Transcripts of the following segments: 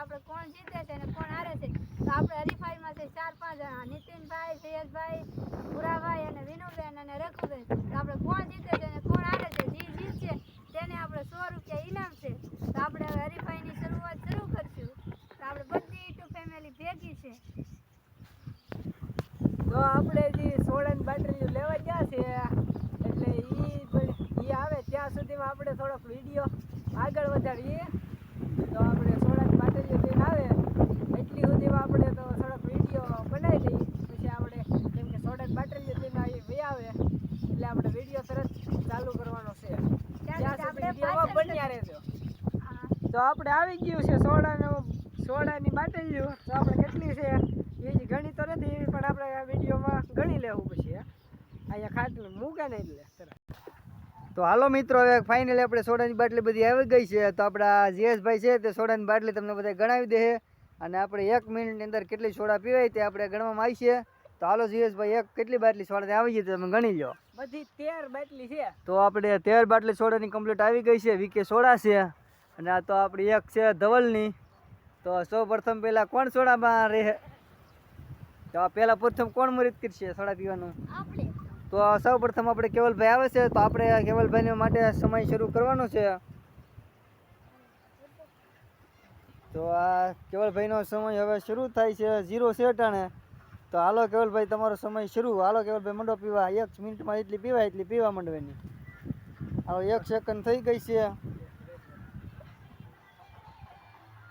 આપણે કોણ જીતે છે અને કોણ હારે છે? તો આપણે હરીફાઈમાં છે ચાર પાંચ જણા. નીતિનભાઈ સૈયદભાઈ ભુરાભાઈ અને વિનુબેન અને રઘુબેન. તો આપણે કોણ જીતે છે અને કોણ હારે છે? જે જીતશે તેને આપણે સો રૂપિયા ઇનામ છે. તો આપણે હવે હરીફાઈની શરૂઆત શરૂ કરશું. તો આપણે બધી ટુ ફેમિલી ભેગી છે. તો આપણે જે સોળન બાટલીઓ લેવા ગયા છે, એટલે એ આવે ત્યાં સુધીમાં આપણે થોડોક વીડિયો આગળ વધારીએ. તો આપણે સોડાની આવે. એટલી સુધીમાં આપણે તો થોડોક વીડિયો બનાવી લઈએ પછી આપણે કેમ કે સોડાની બાટલીઓ લઈને આવી વહી આવે. એટલે આપણે વીડિયો તરત ચાલુ કરવાનો છે. ત્યાં સુધી વિડીયોમાં બન્યા રહેજો. તો આપણે આવી ગયું છે સોડાનો સોડાની બાટલીઓ તો આપણે કેટલી છે? એ ગણી તો નથી પણ આપણે આ વિડીયોમાં ગણી લેવું પછી. અહીંયા ખાટલું મૂકે ને એટલે તરત. તો હાલો મિત્રો હવે ફાઇનલી આપણે સોડાની બાટલી બધી આવી ગઈ છે. તો આપણા જીએસભાઈ છે તે સોડાની બાટલી તમને બધા ગણાવી દે અને આપણે એક મિનિટની અંદર કેટલી સોડા પીવાય તે આપણે ગણવામાં આવી છે. તો હાલો જીએસભાઈ એક કેટલી બાટલી સોડા આવી છે તમે ગણી લો બધી તેર બાટલી છે. તો આપણે તેર બાટલી સોડાની કમ્પ્લીટ આવી ગઈ છે. વીકે સોડા છે. અને આ તો આપણી એક છે ધવલની. તો સૌ પ્રથમ પહેલાં કોણ સોડામાં રહે? તો આ પહેલાં પ્રથમ કોણ મૃત કરશે સોડા પીવાનું? આપણે. તો સૌ પ્રથમ આપણે કેવલભાઈ આવે છે, તો આપણે કેવલભાઈને માટે સમય શરૂ કરવાનો છે. તો આ કેવલભાઈનો સમય હવે શરૂ થાય છે, ઝીરો સેટાણે તો હાલો કેવલભાઈ, તમારો સમય શરૂ. હાલો કેવલભાઈ, મંડો પીવા. એક મિનિટમાં એટલી પીવા એટલી પીવા માંડવાની. હાલો, એક સેકન્ડ થઈ ગઈ છે.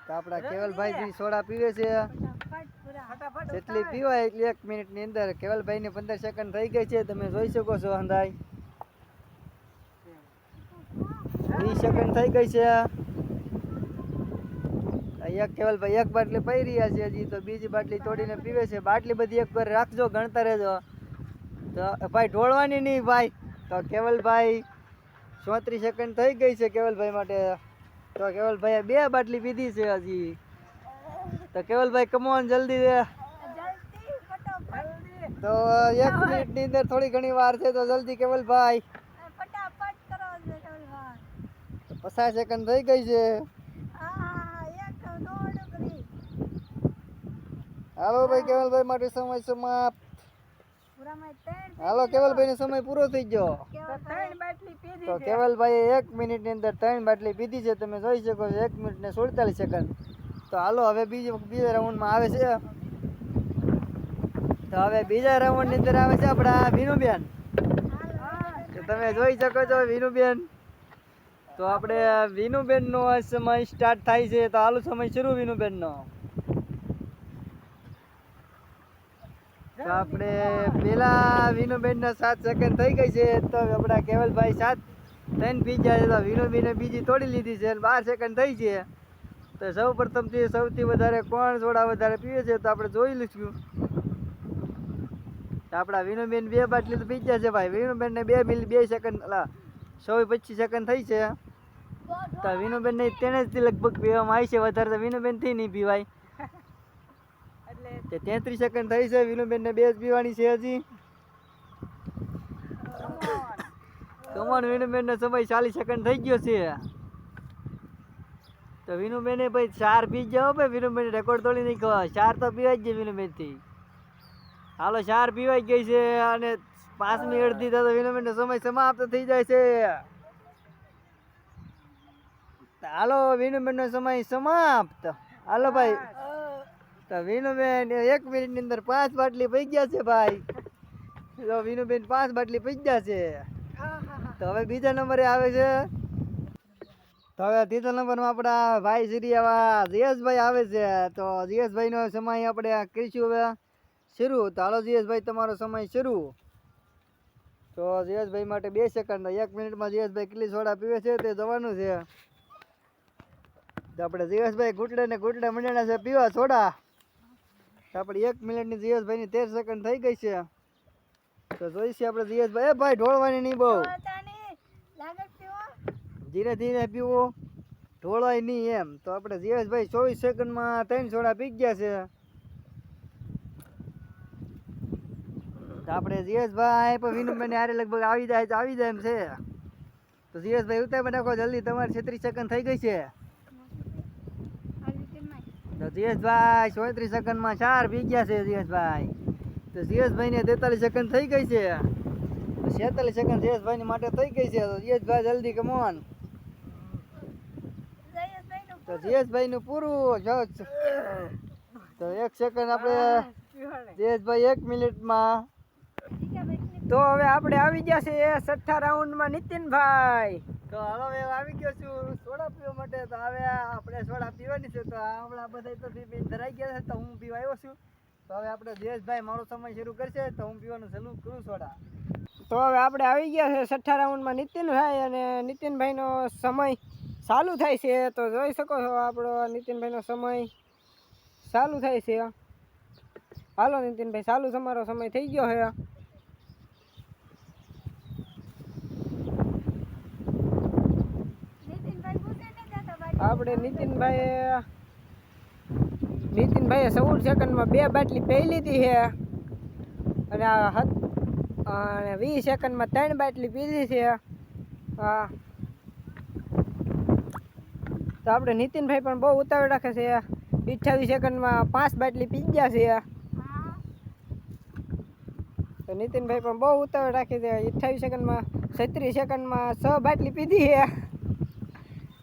તો આપણા કેવલભાઈ જે સોડા પીવે છે. જેટલી પીવાય એટલી એક મિનિટની અંદર કેવલભાઈને પંદર સેકન્ડ થઈ ગઈ છે તમે જોઈ શકો છો અંધાઈ. વીસ સેકન્ડ થઈ ગઈ છે. એક કેવલભાઈ એક બાટલી પી રહ્યા છે હજી તો બીજી બાટલી તોડીને પીવે છે. બાટલી બધી એક વાર રાખજો ગણતા રહેજો. તો ભાઈ ઢોળવાની નહીં ભાઈ. તો કેવલભાઈ ચોત્રીસ સેકન્ડ થઈ ગઈ છે કેવલભાઈ માટે. તો કેવલભાઈએ બે બાટલી પીધી છે હજી. તો કેવલભાઈ કમોન જલ્દી દે તો એક મિનિટની અંદર થોડી ઘણી વાર છે તો જલ્દી કેવલભાઈ. ફટાફટ પચાસ સેકન્ડ થઈ ગઈ છે. આ એક દોડ કરી હાલો ભાઈ કેવલભાઈ માટે સમય સમાપ્ત. હાલો કેવલભાઈ નો સમય પૂરો થઈ ગયો. ત્રણ બાટલી પીધી તો કેવલભાઈ એક મિનિટની અંદર ત્રણ બાટલી પીધી છે તમે જોઈ શકો છો એક મિનિટ ને સુડતાલીસ સેકન્ડ તો હાલો, હવે બીજો બીજા રાઉન્ડમાં આવે છે. તો હવે બીજા રાઉન્ડની અંદર આવે છે આપણા વિનુબેન. તો તમે જોઈ શકો છો વિનુબેન. તો આપણે વિનુબેનનો સમય સ્ટાર્ટ થાય છે. તો હાલો, સમય શરૂ વિનુબેનનો. તો આપણે પેલા વિનુબેનના સાત સેકન્ડ થઈ ગઈ છે. તો આપણા કેવલભાઈ સાત ત્રણ બીજા છે. તો વિનુબેને બીજી તોડી લીધી છે બાર સેકન્ડ થઈ છે. તો સૌ પ્રથમથી સૌથી વધારે કોણ સોડા વધારે પીવે છે તો આપણે જોઈ લઈશું. તો આપણા વિનુબેન બે બાટલી તો પી ગયા છે ભાઈ. વિનુબેનને બે મિલ બે સેકન્ડ અલા સો પચીસ સેકન્ડ થઈ છે. તો વિનુબેન ને તેને જ લગભગ પીવામાં આવી છે વધારે તો વિનુબેનથી નહીં પીવાય. એટલે તેત્રીસ સેકન્ડ થઈ છે વિનુબેન ને બે જ પીવાની છે હજી. કમોન વિનુબેન નો સમય ચાલીસ સેકન્ડ થઈ ગયો છે. તો વિનુબેને ભાઈ ચાર પી જાઓ ભાઈ. વિનુબેન રેકોર્ડ તોડી નાખ્યો. ચાર તો પીવાય જ વિનુબેનથી હાલો, ચાર પીવાઈ ગઈ છે અને પાંચ મિનિટ અડધી તો વિનુબેન નો સમય સમાપ્ત થઈ જાય છે. હાલો વિનુબેન નો સમય સમાપ્ત. હાલો ભાઈ. તો વિનુબેન એક મિનિટની અંદર પાંચ બાટલી પી ગયા છે ભાઈ. તો વિનુબેન પાંચ બાટલી પી ગયા છે. તો હવે બીજા નંબરે આવે છે. તો હવે ત્રીજા નંબરમાં આપણા ભાઈ શ્રી એવા જયેશભાઈ આવે છે. તો જયેશભાઈનો સમય આપણે કરીશું હવે શરૂ. તો હાલો જયેશભાઈ તમારો સમય શરૂ. તો જયેશભાઈ માટે બે સેકન્ડ એક મિનિટમાં જયેશભાઈ કેટલી સોડા પીવે છે તે જોવાનું છે. તો આપણે જયેશભાઈ ઘૂંટડે ને ઘૂંટડે મંડ્યાના છે, પીવા સોડા. તો આપણે એક મિનિટની જયેશભાઈની તેર સેકન્ડ થઈ ગઈ છે. તો જોઈશે આપણે જયેશભાઈ એ ભાઈ, ઢોળવાની નહીં બહુ. ધીરે ધીરે પીવો. ઢોળાય નહીં એમ. તો આપણે જીવેશભાઈ ચોવીસ સેકન્ડમાં ત્રણ સોડા પી ગયા છે. તો આપણે જીએસભાઈ પણ વિનુભાઈ હારે લગભગ આવી જાય આવી જાય એમ છે. તો જીએસભાઈ ઉતાર નાખો જલ્દી તમારી છત્રીસ સેકન્ડ થઈ ગઈ છે. તો જયેશભાઈ ચોત્રીસ સેકન્ડમાં ચાર પી ગયા છે જયેશભાઈ તો જયેશભાઈને તેતાલીસ સેકન્ડ થઈ ગઈ છે. છેતાલીસ સેકન્ડ જયેશભાઈની માટે થઈ ગઈ છે. તો જીએસભાઈ જલ્દી કમોન તો જયેશભાઈનું પૂરું જો તો એક સેકન્ડ આપણે જયેશભાઈ એક મિનિટમાં. તો હવે આપણે આવી ગયા છે છઠ્ઠા રાઉન્ડમાં નીતિનભાઈ. તો હાલો હવે આવી ગયો છું સોડા પીવા માટે. તો હવે આપણે સોડા પીવાની છે. તો આપણા બધા તો ધરાઈ ગયા છે. તો હું પીવા આવ્યો છું. તો હવે આપણે જયેશભાઈ મારો સમય શરૂ કરશે. તો હું પીવાનું ચાલુ કરું સોડા. તો હવે આપણે આવી ગયા છે છઠ્ઠા રાઉન્ડમાં નીતિનભાઈ અને નીતિનભાઈનો સમય. ચાલુ થાય છે તો જોઈ શકો છો આપણો નીતિનભાઈનો સમય. ચાલુ થાય છે. હાલો નીતિનભાઈ ચાલુ તમારો સમય થઈ ગયો છે. આપણે નીતિનભાઈ નીતિનભાઈએ ચૌદ સેકન્ડમાં બે બાટલી પી લીધી છે. અને આ હત અને વીસ સેકન્ડમાં ત્રણ બાટલી પીધી છે. હા. તો આપણે નીતિનભાઈ પણ બહુ ઉતાવળ રાખે છે અઠ્યાવીસ સેકન્ડમાં પાંચ બાટલી પી ગયા છે તો નીતિનભાઈ પણ બહુ ઉતાવળ રાખે છે અઠ્યાવીસ સેકન્ડમાં, છત્રીસ સેકન્ડમાં છ બાટલી પીધી છે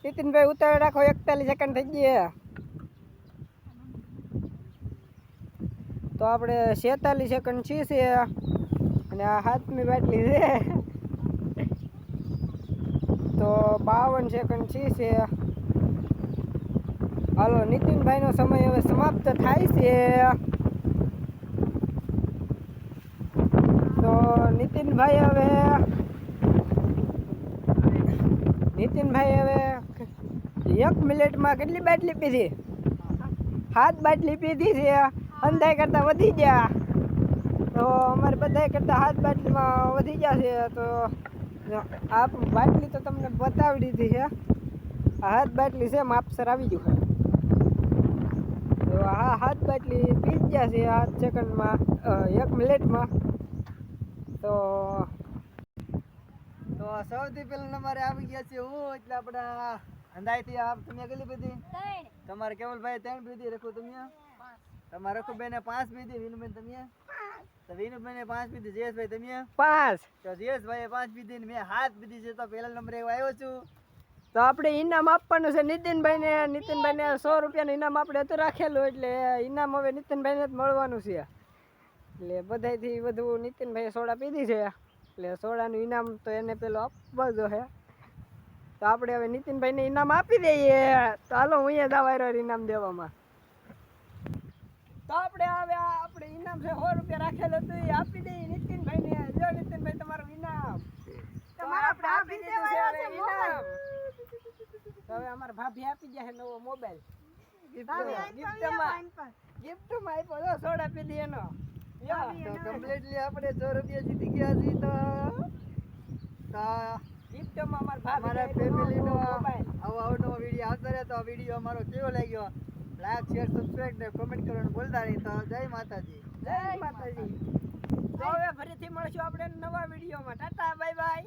નીતિનભાઈ ઉતાવળ રાખો, એકતાલીસ સેકન્ડ થઈ ગયા તો આપણે છેતાલીસ સેકન્ડ છે છે અને આ હાથમી બાટલી છે. તો બાવન સેકન્ડ છે છે હાલો, નીતિનભાઈનો સમય હવે સમાપ્ત થાય છે. તો નીતિનભાઈ હવે નીતિનભાઈ હવે એક મિનિટમાં કેટલી બાટલી પીધી? સાત બાટલી પીધી છે. અંધાય કરતાં વધી ગયા. તો અમારે બધાય કરતાં હાથ બાટલીમાં વધી ગયા છે. તો આ બાટલી તો તમને બતાવી દીધી છે. હાથ બાટલી છે માપસર આવી ગયું. તો આ હાથ બાટલી પી ગયા છે આઠ સેકન્ડમાં એક મિનિટમાં. તો તો સૌથી પહેલા નંબરે આવી ગયા છે હું એટલે આપણા અંધાઈથી આપ તમે કેટલી પીધી તમારે કેવલભાઈ ત્રણ પીધી રખું તમે? તમારે રખુબેને પાંચ પીધી વિનુબેન તમે? તો વિનુબેને પાંચ પીધી જયેશભાઈ તમે? પાંચ. તો જયેશભાઈએ પાંચ પીધી ને મેં હાથ પીધી છે તો પહેલા નંબરે આવ્યો છું. તો આપણે ઇનામ આપવાનું છે. નીતિનભાઈને નીતિનભાઈને સો રૂપિયાનું ઇનામ આપણે હતું રાખેલું એટલે ઇનામ હવે નીતિનભાઈને જ મળવાનું છે. એટલે બધાયથી બધું નીતિનભાઈએ સોડા પીધી છે. એટલે સોડાનું ઇનામ તો એને પેલો આપવા જો છે. તો આપણે હવે નીતિનભાઈને ઇનામ આપી દઈએ. તો હાલો, હું અહીંયા દાવા ઇનામ દેવામાં. તો આપણે હવે આપણે ઇનામ છે સો રૂપિયા રાખેલું હતું એ આપી દઈએ નીતિનભાઈને. જો નીતિનભાઈ તમારું ઇનામ તો તમારા આપણે આપી ભાભી દીધું છે દેવાયો હવે છે ઇનામ તો હવે અમારા ભાભી આપી જશે નવો મોબાઈલ તો ગિફ્ટમાં આઈ પણ. ગિફ્ટમાં આપ્યો જો સોડા પીધી એનો. કમ્પ્લીટલી આપણે સો રૂપિયા જીતી ગયા છીએ તો. તો ગિફ્ટમાં અમારા અમારા ફેમિલીનો આવો આવતો વીડિયો આવતો રહે તો વીડિયો અમારો કેવો લાગ્યો? લાઈક શેર સબસ્ક્રાઇબ ને કોમેન્ટ કરવાનું ભૂલતા નહીં. તો જય માતાજી. જય માતાજી. તો હવે ફરીથી મળશું આપણે નવા વિડીયોમાં. Tata bye bye